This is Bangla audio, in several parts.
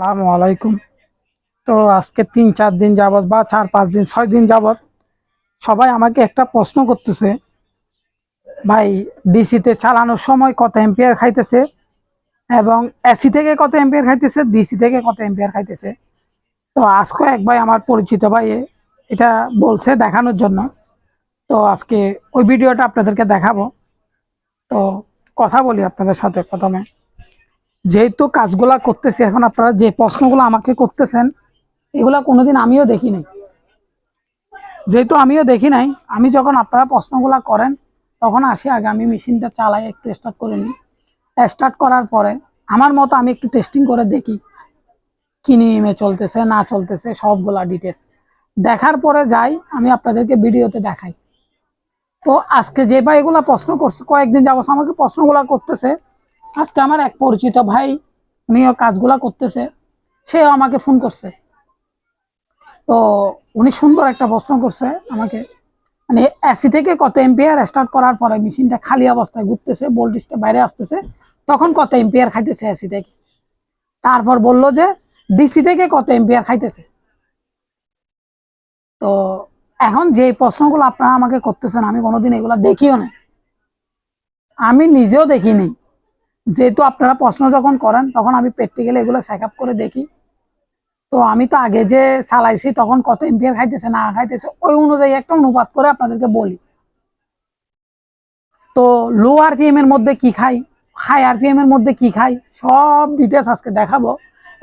আসসালামু আলাইকুম। তো আজকে তিন, চার দিন যাবৎ বা চার, পাঁচ দিন, ছয় দিন যাবৎ সবাই আমাকে একটা প্রশ্ন করতেছে। ভাই ডিসিতে চালানোর সময় কত এম্পিয়ার খাইতেছে? এবং এসি থেকে কত এম্পিয়ার খাইতেছে? ডিসি থেকে কত এম্পিয়ার খাইতেছে? তো আজকে এক ভাই আমার পরিচিত ভাই, এটা বলছে দেখানোর জন্য। তো আজকে ওই ভিডিওটা আপনাদেরকে দেখাবো। তো কথা বলি আপনাদের সাথে প্রথমে। যেহেতু কাজগুলা করতেছি, এখন আপনারা যে প্রশ্নগুলো আমাকে করতেছেন, এগুলা কোনোদিন আমিও দেখি নাই। যেহেতু আমিও দেখি নাই, আমি যখন আপনারা প্রশ্নগুলা করেন, তখন আসি আগে, আমি মেশিনটা চালাই, একটু স্টার্ট করে নিই। স্টার্ট করার পরে, আমার মতো আমি একটু টেস্টিং করে দেখি, কি নিয়মে চলতেছে, না চলতেছে, সবগুলা ডিটেলস দেখার পরে যাই, আমি আপনাদেরকে ভিডিওতে দেখাই। তো আজকে যে ভাই এগুলা প্রশ্ন করছে, কয়েকদিন যাব আমাকে প্রশ্নগুলা করতেছে আজকে আমার এক পরিচিত ভাই, উনিও কাজগুলা করতেছে, সেও আমাকে ফোন করছে। তো উনি সুন্দর একটা প্রশ্ন করছে আমাকে। মানে এসি থেকে কত এম্পিয়ার স্টার্ট করার পরে মেশিনটা খালি অবস্থায় ঘুরতেছে ভোল্টেজটা বাইরে আসতেছে, তখন কত এম্পিয়ার খাইতেছে এসি থেকে। তারপর বলল যে ডিসি থেকে কত এম্পিয়ার খাইতেছে। তো এখন যে প্রশ্নগুলো আপনারা আমাকে করতেছেন, আমি কোনোদিন এগুলা দেখিও না আমি নিজেও দেখিনি। যেহেতু আপনারা প্রশ্ন যখন করেন, তখন আমি প্র্যাকটিক্যালি এগুলো চেক আপ করে দেখি। তো আমি তো আগে যে চালাইছি, তখন কত এম্পিয়ার খাইতেছে, না খাইতেছে, ওই অনুযায়ী একটা অনুপাত করে আপনাদেরকে বলি। তো লো আরপিএম এর মধ্যে কি খাই হাই আরপিএম এর মধ্যে কি খাই, সব ডিটেলস আজকে দেখাবো।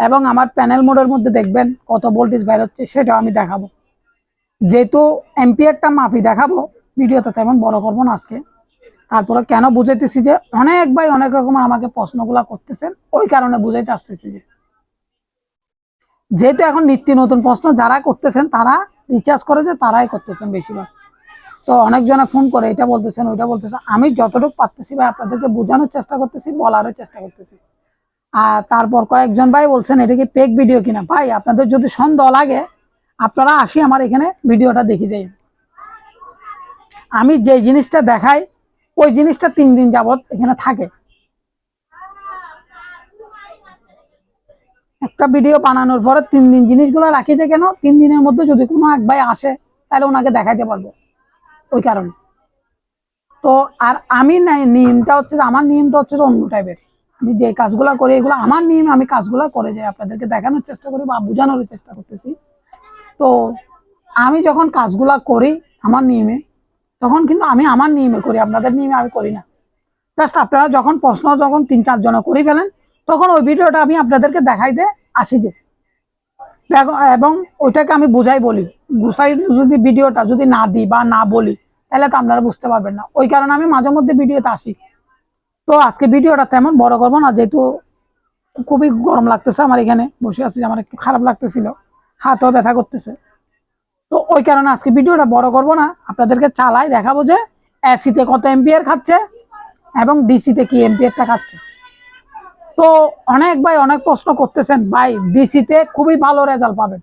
এবং আমার প্যানেল মোডের মধ্যে দেখবেন কত ভোল্টেজ বাইর হচ্ছে, সেটাও আমি দেখাবো। যেহেতু এম্পিয়ারটা মাফি দেখাবো, ভিডিওটা তেমন বড় করব না আজকে। তারপরে কেন বুঝাইতেছি যে অনেক ভাই অনেক রকম আমাকে প্রশ্নগুলা করতেছেন, ওই কারণে বুঝাইতে আসতেছি যে। যেহেতু এখন নিত্য নতুন প্রশ্ন যারা করতেছেন, তারা রিচার্জ করে যে তারাই করতেছেন বেশিরভাগ। তো অনেকজনে ফোন করে, এটা বলতেছেন, ওইটা বলতেছেন। আমি যতটুকু পারতেছি ভাই, আপনাদেরকে বোঝানোর চেষ্টা করতেছি, বলারও চেষ্টা করতেছি। আর তারপর কয়েকজন ভাই বলছেন, এটা কি পেক ভিডিও কিনা? ভাই, আপনাদের যদি সন্দেহ লাগে, আপনারা আসি আমার এখানে ভিডিওটা দেখে যাই আমি যে জিনিসটা দেখাই ওই জিনিসটা তিন দিন যাবত এখানে থাকে। একটা ভিডিও বানানোর পরে তিন দিন জিনিসগুলো রাখি যে কেন? তিন দিনের মধ্যে যদি কোনো এক ভাই আসে, তাহলে ওনাকে দেখাইতে পারব। ওই কারণে। তো আর আমি নিয়মটা হচ্ছে যে, আমার নিয়মটা হচ্ছে অন্য টাইপের আমি যে কাজগুলো করি, এগুলো আমার নিয়ম, আমি কাজগুলো করে যাই। আপনাদেরকে দেখানোর চেষ্টা করি বা বোঝানোর চেষ্টা করতেছি। তো আমি যখন কাজগুলা করি, আমার নিয়মে তখন কিন্তু আমি আমার নিয়মে করি, আপনাদের নিয়মে আমি করি না। জাস্ট আপনারা যখন প্রশ্ন যখন তিন চারজনে করে ফেলেন, তখন ওই ভিডিওটা আমি আপনাদেরকে দেখাইতে আসি যে। এবং- ওইটাকে আমি বুঝাই বলি। বুঝাই যদি ভিডিওটা যদি না দিই বা না বলি, তাহলে তো আপনারা বুঝতে পারবেন না। ওই কারণে আমি মাঝে মধ্যে ভিডিওতে আসি। তো আজকে ভিডিওটা তেমন বড় করব না, যেহেতু খুবই গরম লাগতেছে আমার এখানে। বসে আছি, আমার একটু খারাপ লাগতেছিল। হাতও ব্যথা করতেছে। তো ওই কারণে আজকে ভিডিওটা বড় করব না। আপনাদেরকে চালাই দেখাবো যে এসিতে কত এম্পিয়ার খাচ্ছে এবং ডিসিতে কি এম্পিয়ারটা খাচ্ছে। তো অনেক ভাই অনেক প্রশ্ন করতেছেন, ভাই ডিসিতে খুবই ভালো রেজাল্ট পাবেন।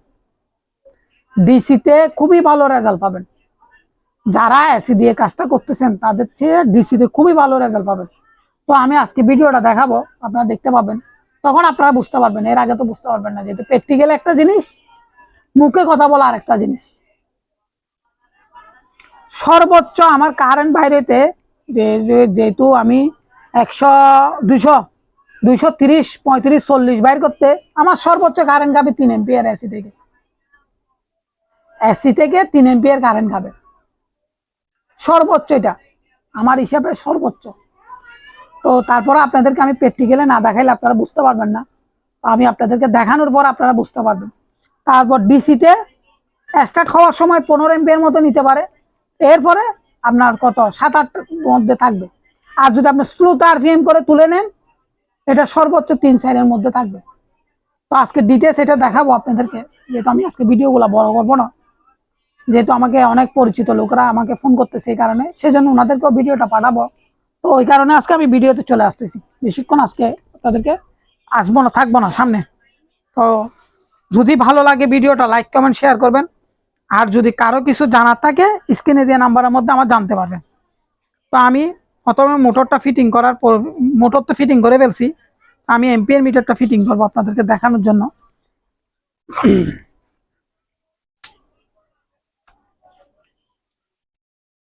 ডিসিতে খুবই ভালো রেজাল্ট পাবেন। যারা এসি দিয়ে কাজটা করতেছেন, তাদের চেয়ে ডিসিতে খুবই ভালো রেজাল্ট পাবেন। তো আমি আজকে ভিডিওটা দেখাবো, আপনারা দেখতে পাবেন। তখন আপনারা বুঝতে পারবেন, এর আগে তো বুঝতে পারবেন না, যেহেতু প্র্যাকটিক্যাল একটা জিনিস মুখে কথা বলা আরেকটা জিনিস। সর্বোচ্চ আমার কারেন্ট বাইরেতে যে যেহেতু আমি একশো, দুশো দুইশো তিরিশ, পঁয়ত্রিশ, চল্লিশ বাইর করতে আমার সর্বোচ্চ কারেন্ট খাবে তিন এম্পিয়ার এসি থেকে। এসি থেকে তিন এম্পিয়ার কারেন্ট খাবে। সর্বোচ্চ এটা, আমার হিসাবে সর্বোচ্চ। তো তারপরে আপনাদেরকে আমি প্র্যাকটিক্যালে না দেখাইলে আপনারা বুঝতে পারবেন না। আমি আপনাদেরকে দেখানোর পর আপনারা বুঝতে পারবেন। তারপর ডিসিতে স্টার্ট হওয়ার সময় পনেরো এমপির মতো নিতে পারে। এরপরে আপনার কত? সাত আটটার মধ্যে থাকবে। আর যদি আপনি স্লোতে আরপিএম করে তুলে নেন, এটা সর্বোচ্চ তিন সাইডের মধ্যে থাকবে। তো আজকে ডিটেলস এটা দেখাবো আপনাদেরকে। যেহেতু আমি আজকে ভিডিওগুলো বড় করব না, যেহেতু আমাকে অনেক পরিচিত লোকরা আমাকে ফোন করতেছে এই কারণে, সেজন্য ওনাদেরকেও ভিডিওটা পাঠাবো। তো ওই কারণে আজকে আমি ভিডিওতে চলে আসতেছি। বেশিক্ষণ আজকে আপনাদেরকে আসব না, থাকব না সামনে। তো যদি ভালো লাগে ভিডিওটা লাইক কমেন্ট শেয়ার করবেন। আর যদি কারও কিছু জানার থাকে স্ক্রিনে দেওয়া নাম্বারের মধ্যে আমার জানতে পারবেন। তো আমি প্রথমে মোটরটা ফিটিং করার পর মোটর তো ফিটিং করে ফেলছি। আমি এমপিএর মিটারটা ফিটিং করব আপনাদেরকে দেখানোর জন্য।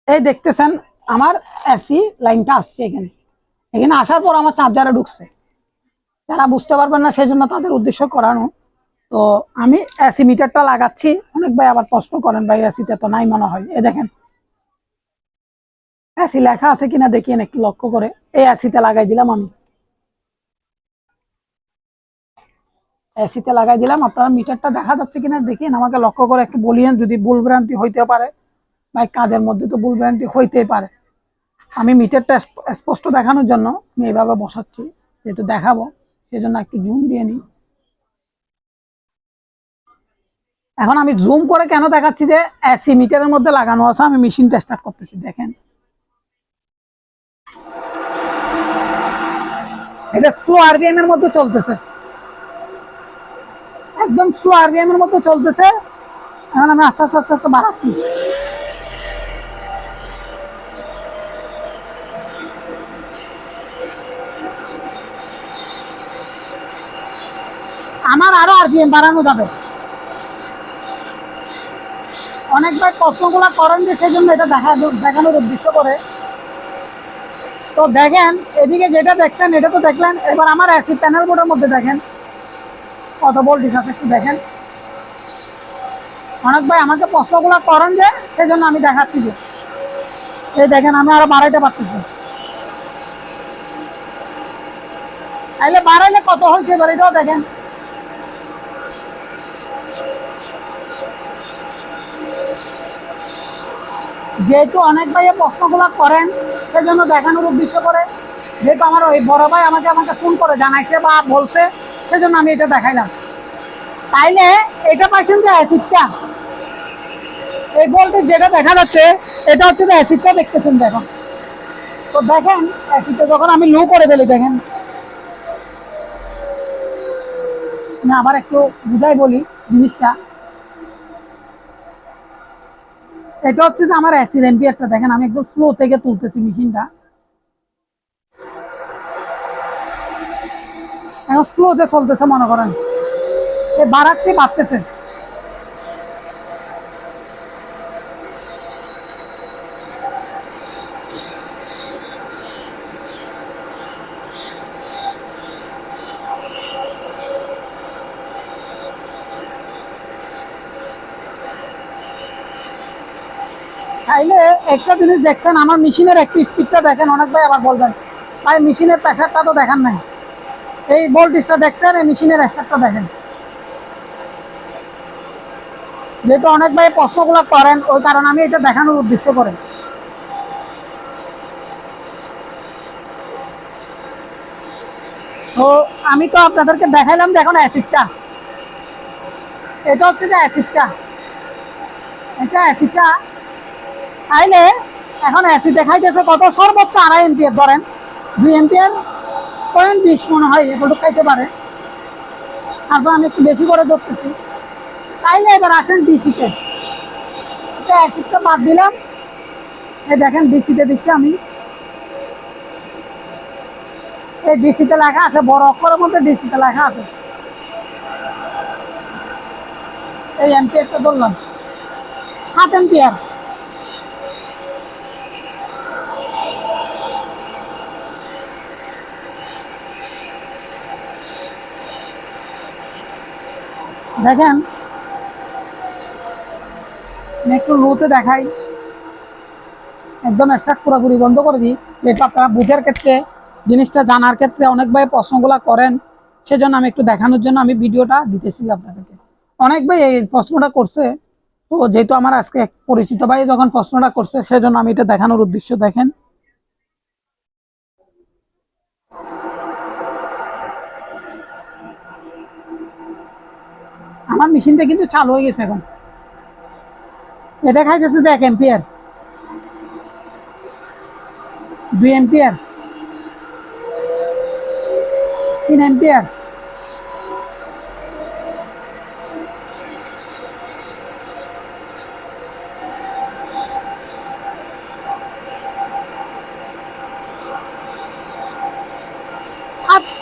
এই দেখতেছেন, আমার এসি লাইনটা আসছে এখানে। এখানে আসার পর আমার চার্জারে ঢুকছে। যারা বুঝতে পারবেন না, সেই জন্য তাদের উদ্দেশ্য করানো। তো আমি এসি মিটারটা লাগাচ্ছি। অনেক ভাই আবার প্রশ্ন করেন, ভাই এসিতে তো নাই মনে হয়। এ দেখেন। এসি লেখা আছে কিনা দেখিয়েন একটু লক্ষ্য করে। এই এসিতে লাগাই দিলাম আমি। এসিতে লাগাই দিলাম। আপনার মিটারটা দেখা যাচ্ছে কিনা দেখিয়েন আমাকে লক্ষ্য করে একটু বলিয়েন, যদি ভুল ভ্রান্তি হইতে পারে। ভাই, কাজের মধ্যে তো ভুল ভ্রান্তি হইতেই পারে। আমি মিটারটা স্পষ্ট দেখানোর জন্য আমি এইভাবে বসাচ্ছি, যেহেতু দেখাবো সেই জন্য একটু জুম দিয়ে নিই। এখন আমি জুম করে কেন দেখাচ্ছি যে এসি মিটারের মধ্যে লাগানো আছে, আমি মেশিনটা স্টার্ট করতেছি, দেখেন। এটা স্লো আরবিএম এর মধ্যে চলতেছে। একদম স্লো আরবিএম এর মধ্যে চলতেছে। এখন আমি আস্তে আস্তে আস্তে আস্তে বাড়াচ্ছি। আমার আরও আরপিএম বাড়ানো যাবে। অনেকবার প্রশ্নগুলো করেন যে সেই জন্য এটা দেখা দেখানোর উদ্দেশ্য করে। তো দেখেন, এদিকে যেটা দেখছেন, এটা তো দেখলেন, এবার আমার অ্যাসিড প্যানেল বোর্ডের মধ্যে দেখেন। কত ভোল্টেজ আছে একটু দেখেন। অনেক ভাই আমাকে প্রশ্নগুলো করেন যে সেই জন্য আমি দেখাচ্ছি যে। এই দেখেন, আমি আরও বাড়াইতে পারতেছি। তাইলে বাড়াইলে কত হয়েছে এবার এটাও দেখেন। যেহেতু অনেক ভাই প্রশ্নগুলো করেন, সেজন্য দেখানোর উদ্দেশ্য করে। যেহেতু আমার ওই বড় ভাই আমাকে আমাকে ফোন করে জানাইছে বা বলছে, সেজন্য আমি এটা দেখাইলাম। তাইলে এটা পাইছেন যে অ্যাসিডটা? এই বলতে যেটা দেখা যাচ্ছে, এটা হচ্ছে যে অ্যাসিডটা দেখতেছেন দেখুন। তো দেখেন, অ্যাসিডটা যখন আমি লো করে ফেলি, দেখেন। আমি আবার একটু বুঝাই বলি জিনিসটা। এটা হচ্ছে যে আমার অ্যাসিড এম্পিয়ারটা দেখেন, আমি একদম স্লো থেকে তুলতেছি মেশিনটা। এখন স্লোতে চলতেছে, মনে করেন। এ বাড়াচ্ছে, বাড়তেছে তাইলে একটা জিনিস দেখছেন, আমার মেশিনের একটু স্পিডটা দেখেন, অনেক ভাই আবার বলবেন, ভাই, মেশিনের প্রেশারটা তো দেখান নাই। এই ভোল্টেজটা দেখছেন, এই মেশিনের প্রেশারটা দেখেন। যেহেতু অনেক ভাই প্রশ্নগুলো করেন, ওই কারণে আমি এটা দেখানোর উদ্দেশ্য করে। তো আমি তো আপনাদেরকে দেখাইলাম দেখুন অ্যাসিডটা এটা হচ্ছে যে অ্যাসিডটা এটা অ্যাসিডটা তাইলে এখন অ্যাসিড দেখাইতেছে কত? সর্বোচ্চ আড়াই এমপিয়ার ধরেন। দুই এমপিয়ার পয়েন্ট বিশ মনে হয়, এগুলো খাইতে পারে। তারপর আমি একটু বেশি করে ধরতেছি। তাইলে এবার আসেন ডিসিতে অ্যাসিডটা বাদ দিলাম। এই দেখেন ডিসিতে দিচ্ছি আমি। এই ডিসিতে লেখা আছে, বড় অক্ষরের মধ্যে ডিসিতে লেখা আছে। এই এমপিয়ারটা ধরলাম। সাত এমপিয়ার দেখেন। একটু লোতে দেখাই। একদম স্টার্ট পুরোপুরি বন্ধ করে দিই। যেহেতু আপনারা বুঝার ক্ষেত্রে, জিনিসটা জানার ক্ষেত্রে অনেক ভাই প্রশ্নগুলো করেন। সেজন্য আমি একটু দেখানোর জন্য আমি ভিডিওটা দিতেছি আপনাদেরকে। অনেক ভাই এই প্রশ্নটা করছে। তো যেহেতু আমার আজকে পরিচিত ভাই যখন প্রশ্নটা করছে, সেজন্য আমি এটা দেখানোর উদ্দেশ্য দেখেন। আমার মেশিনটা কিন্তু চালু হয়ে গেছে এখন। এটা খাইতেছে যে এক এম্পিয়ার দুই এম্পিয়ার তিন এম্পিয়ার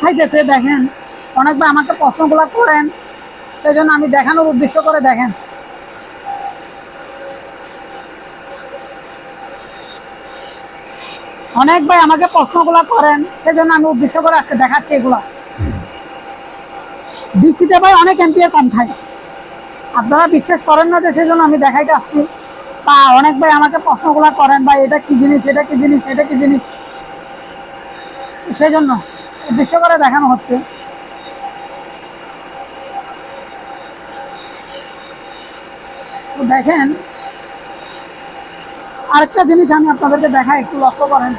খাইতেছে, দেখেন। অনেকবার আমাকে প্রশ্নগুলো করেন। সেই জন্য আমি দেখানোর উদ্দেশ্য করে দেখেন। অনেক ভাই আমাকে প্রশ্নগুলো করেন, সেজন্য আমি উদ্দেশ্য করে আজকে দেখাচ্ছি এগুলা। ডিসিতে ভাই অনেক এমপিএ কম খায় আপনারা বিশ্বাস করেন না যে সেজন্য আমি দেখাইতে আসছি? বা অনেক ভাই আমাকে প্রশ্নগুলো করেন, ভাই এটা কি জিনিস, এটা কি জিনিস, এটা কি জিনিস? সেই জন্য উদ্দেশ্য করে দেখানো হচ্ছে তো দেখেন, আরেকটা জিনিস আমি আপনাদেরকে দেখাই, একটু লক্ষ্য করেন।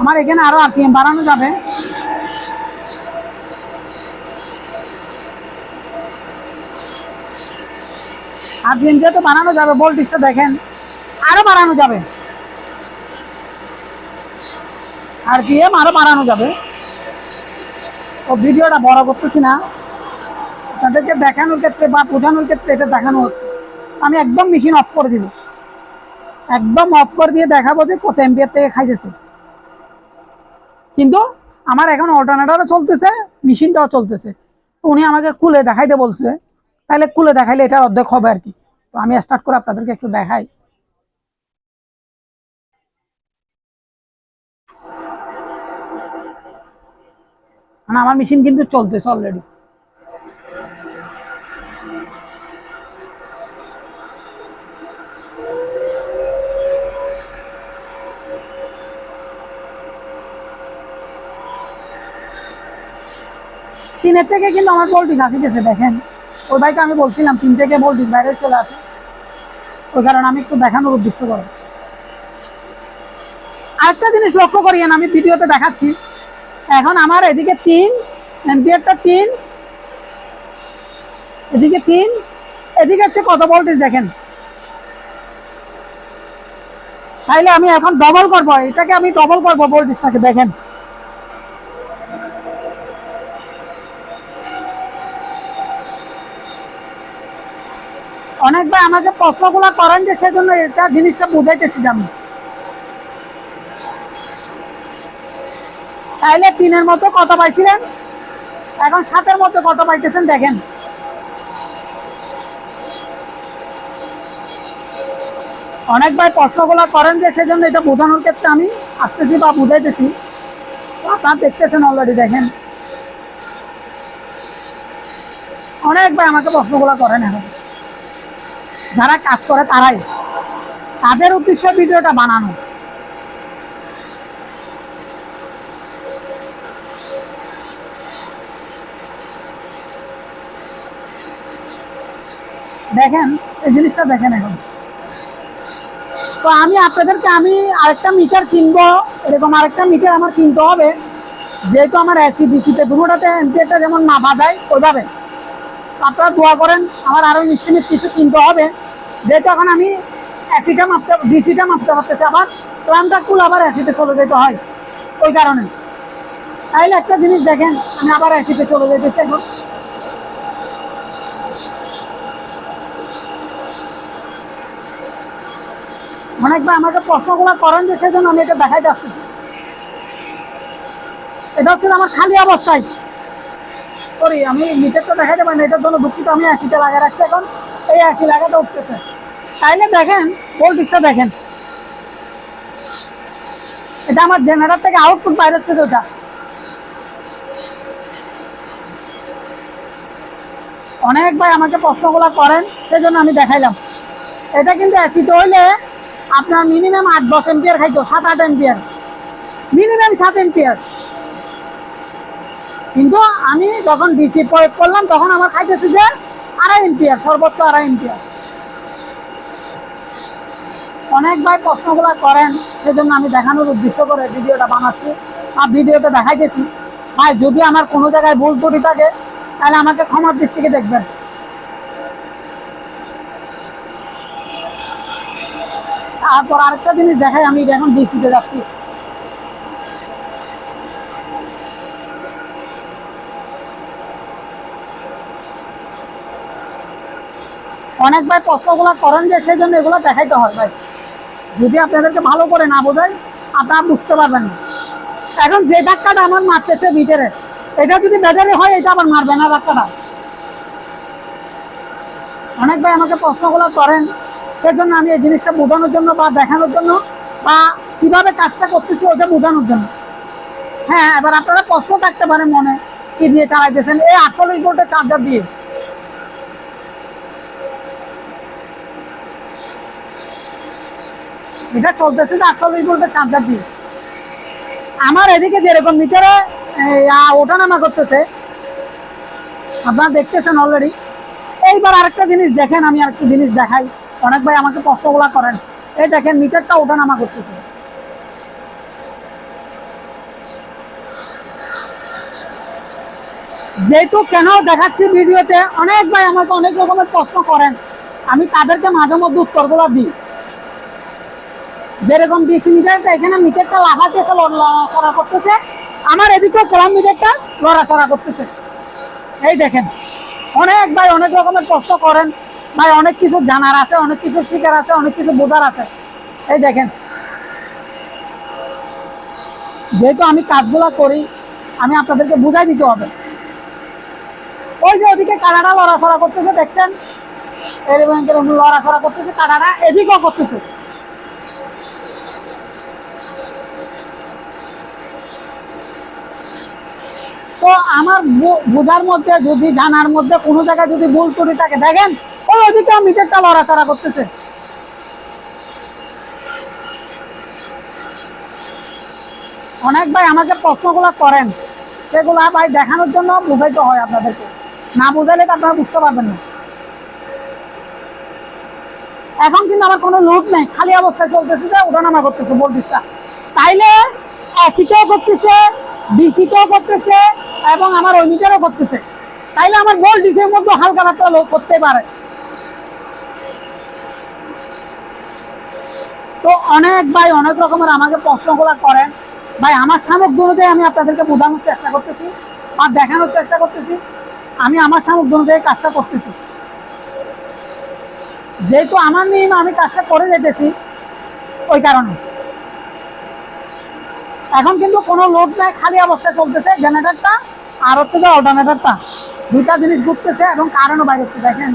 আমার এখানে আরও আরপিএম বাড়ানো যাবে। আরপিএম যেহেতু বাড়ানো যাবে ভোল্টেজটা দেখেন, আরও বাড়ানো যাবে। আরপিএম আরও বাড়ানো যাবে। ও ভিডিওটা বড় করতেছি না। তাদেরকে দেখানোর ক্ষেত্রে বা বোঝানোর ক্ষেত্রে এটা দেখানো হচ্ছে। আমি একদম মেশিন অফ করে দিব। একদম অফ করে দিয়ে দেখাবো যে কত এমপিআর থেকে খাইতেছে। কিন্তু আমার এখন অল্টারনেটারও চলতেছে মেশিনটাও চলতেছে। উনি আমাকে খুলে দেখাইতে বলছে। তাহলে খুলে দেখাইলে এটার অর্ধেক হবে আর কি। তো আমি স্টার্ট করে আপনাদেরকে একটু দেখাই। মানে আমার মেশিন কিন্তু চলতেছে অলরেডি তিনের থেকে কিন্তু আমার ভোল্টেজ আসিতেছে দেখেন, ওই বাইকে আমি বলছিলাম, তিন থেকে ভোল্টেজ বাইরে চলে আসে। ওই কারণে আমি একটু দেখানোর উদ্দেশ্য করে। আরেকটা জিনিস লক্ষ্য করিয়েন, আমি ভিডিওতে দেখাচ্ছি। এখন আমার এদিকে তিন এম্পিয়ারটা তিন, এদিকে তিন, এদিকে হচ্ছে কত ভোল্টেজ দেখেন? তাইলে আমি এখন ডবল করব, এটাকে আমি ডবল করব ভোল্টেজটাকে দেখেন। অনেক ভাই আমাকে প্রশ্নগুলো করেন যে সেজন্য এটা জিনিসটা বুঝাইতেছি আমি। তাইলে তিনের মতো কত পাইছিলেন, এখন সাতের মতো কত পাইতেছেন, দেখেন। অনেক ভাই প্রশ্নগুলো করেন যে সেজন্য এটা বোঝানোর ক্ষেত্রে আমি আসতেছি বা বুঝাইতেছি। আপনারা দেখতেছেন অলরেডি দেখেন। অনেক ভাই আমাকে প্রশ্নগুলো করেন এখন। যারা কাজ করে তারাই। তাদের উদ্দেশ্যে ভিডিওটা বানানো। দেখেন, এই জিনিসটা দেখেন এখন। তো আমি আপনাদেরকে, আমি আরেকটা মিটার কিনবো, এরকম আরেকটা মিটার আমার কিনতে হবে। যেহেতু আমার এসি ডিসিতে দুটোটাতে এমপিএটা যেমন মাপা যায়, ওইভাবে। আপনারা দোয়া করেন, আমার আরও ইনস্ট্রুমেন্ট কিছু কিনতে হবে। যেহেতু এখন আমি অ্যাসিটা মাপতে ডিসিটা মাপতে পারতেছি আবার প্ল্যানটা খুলে আবার অ্যাসিতে চলে যেতে হয়। ওই কারণে। তাইলে একটা জিনিস দেখেন, আমি আবার অ্যাসিতে চলে যেতেছি এখন। অনেকবার আমাকে প্রশ্নগুলো করেন যে সেজন্য আমি এটা দেখাইতে আসতেছি। এটা হচ্ছে আমার খালি অবস্থায়। সরি আমি মিটারটা দেখাইতে পারি না, এটার জন্য দুঃখিত, আমি অ্যাসিটা লাগাই রাখছি এখন। এই অ্যাসি লাগাতে উঠতেছে। তাইলে দেখেন ভোল্টেজটা দেখেন। এটা আমার জেনারেটর থেকে আউটপুট বাইরে হচ্ছে ওটা। অনেক ভাই আমাকে প্রশ্নগুলো করেন, সেজন্য আমি দেখাইলাম। এটা কিন্তু অ্যাসিতে হইলে আপনার মিনিমাম আট, দশ এম্পিয়ার খাইতো, সাত, আট এম্পিয়ার মিনিমাম সাত এম্পিয়ার কিন্তু আমি যখন ডিসি প্রয়োগ করলাম, তখন আমার খাইতেছি যে আড়াই এম্পিয়ার সর্বোচ্চ আড়াই এম্পিয়ার অনেক ভাই প্রশ্নগুলো করেন সেজন্য আমি দেখানোর উদ্দেশ্য করে ভিডিওটা বানাচ্ছি। আর ভিডিওতে দেখাইতেছি, ভাই, যদি আমার কোনো জায়গায় ভুল ত্রুটি থাকে, তাহলে আমাকে ক্ষমার দৃষ্টিকে দেখবেন। তারপর আরেকটা জিনিস দেখাই, আমি এখন ডিসিতে যাচ্ছি। অনেক ভাই প্রশ্নগুলো করেন যে সেই জন্য এগুলো দেখাইতে হয়, ভাই। যদি আপনাদেরকে ভালো করে না বোঝাই আপনারা বুঝতে পারবেন না। এখন যে ধাক্কাটা আমার মারতেছে ভিতরে, এটা যদি ব্যাটারি হয়, এটা আবার মারবে না রাস্তাটা অনেক ভাই আমাকে প্রশ্নগুলো করেন, সেজন্য আমি এই জিনিসটা বোঝানোর জন্য বা দেখানোর জন্য বা কীভাবে কাজটা করতেছি ওটা বোঝানোর জন্য। হ্যাঁ এবার আপনারা প্রশ্ন থাকতে পারে মনে, কি দিয়ে চালাইতেছেন? এই আটচল্লিশ ভোল্টের চার্জার দিয়ে। এটা চলতেছে যে আটচল্লিশ ভোল্টের চার্জার দিয়ে আমার এদিকে যেরকম মিটারে ওঠানামা করতেছে। আপনারা দেখতেছেন অলরেডি এইবার আরেকটা জিনিস দেখেন, আমি আরেকটা জিনিস দেখাই। অনেক ভাই আমাকে প্রশ্নগুলা করেন। এই দেখেন, মিটারটা ওঠানামা করতেছে। যেহেতু কেন দেখাচ্ছি ভিডিওতে, অনেক ভাই আমাকে অনেক রকমের প্রশ্ন করেন। আমি তাদেরকে মাঝে মধ্যে উত্তরগুলো দিই। যেরকম ডিসি মিটারটা এখানে মিটারটা লাফাতেছে লড়াচড়া করতেছে। আমার এদিকে কলাম মিটারটা লড়াচড়া করতেছে। এই দেখেন, অনেক ভাই অনেক রকমের প্রশ্ন করেন। ভাই অনেক কিছু জানার আছে, অনেক কিছু শিকার আছে, অনেক কিছু বোঝার আছে। এই দেখেন, যেহেতু আমি কাজগুলো করি, আমি আপনাদেরকে বুঝাই দিতে হবে। ওই যে ওদিকে কানাডা লড়াচড়া করতেছে, দেখছেন? লড়াচড়া করতেছে, কানাডা এদিকেও করতেছে। তো আমার বোঝার মধ্যে যদি, জানার মধ্যে কোনো জায়গায় যদি ভুল ত্রুটি থাকে, দেখেন, ওই ওদিকে মিটারটা লড়াচড়া করতেছে। অনেক ভাই আমাকে প্রশ্নগুলো করেন, সেগুলা ভাই দেখানোর জন্য বুঝাইতে হয় আপনাদেরকে। না বুঝাইলে তো আপনারা বুঝতে পারবেন না। এখন কিন্তু আমার কোনো লোড নেই, খালি অবস্থায় চলতেছে যে ওঠানামা করতেছে ভোল্টেজটা তাইলে অ্যাসিটাও করতেছে ডিসিটাও করতেছে এবং আমার ওই মিটারও করতেছে। তাইলে আমার ভোল্টেজের মধ্যে হালকা পাতলা লোড করতে পারে। তো অনেক ভাই অনেক রকমের আমাকে প্রশ্নগুলো করেন। ভাই, আমার সামগ্রী অনুযায়ী আমি আপনাদেরকে বোঝানোর চেষ্টা করতেছি আর দেখানোর চেষ্টা করতেছি। আমি আমার সামগ্রী অনুযায়ী কাজটা করতেছি। যেহেতু আমার নিয়ম আমি কাজটা করে যেতেছি ওই কারণে। এখন কিন্তু কোনো লোড নাই, খালি অবস্থায় চলতেছে, জেনারেটরটা আর হচ্ছে যে অল্টারনেটরটা দুইটা জিনিস ঘুরতেছে এবং কারেন্টও বাইরে হচ্ছে, দেখেন।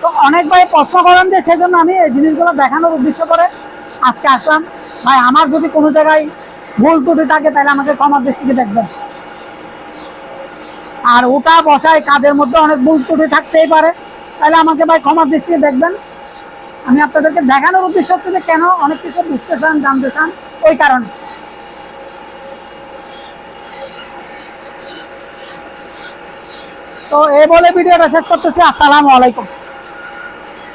তো অনেক ভাই প্রশ্ন করেন যে সেজন্য আমি এই জিনিসগুলো দেখানোর উদ্দেশ্য করে আজকে আসলাম। ভাই, আমার যদি কোনো জায়গায় ভুল ত্রুটি থাকে, তাহলে আমাকে ক্ষমার দৃষ্টিকে দেখবেন। আর ওটা বসায় কাজের মধ্যে অনেক ভুল ত্রুটি থাকতেই পারে, তাহলে আমাকে ভাই ক্ষমার দৃষ্টিতে দেখবেন। আমি আপনাদেরকে দেখানোর উদ্দেশ্য হচ্ছে যে কেন অনেক কিছু বুঝতে চান, জানতে চান। ওই কারণে। তো এই বলে ভিডিওটা শেষ করতেছি। আসসালামু আলাইকুম।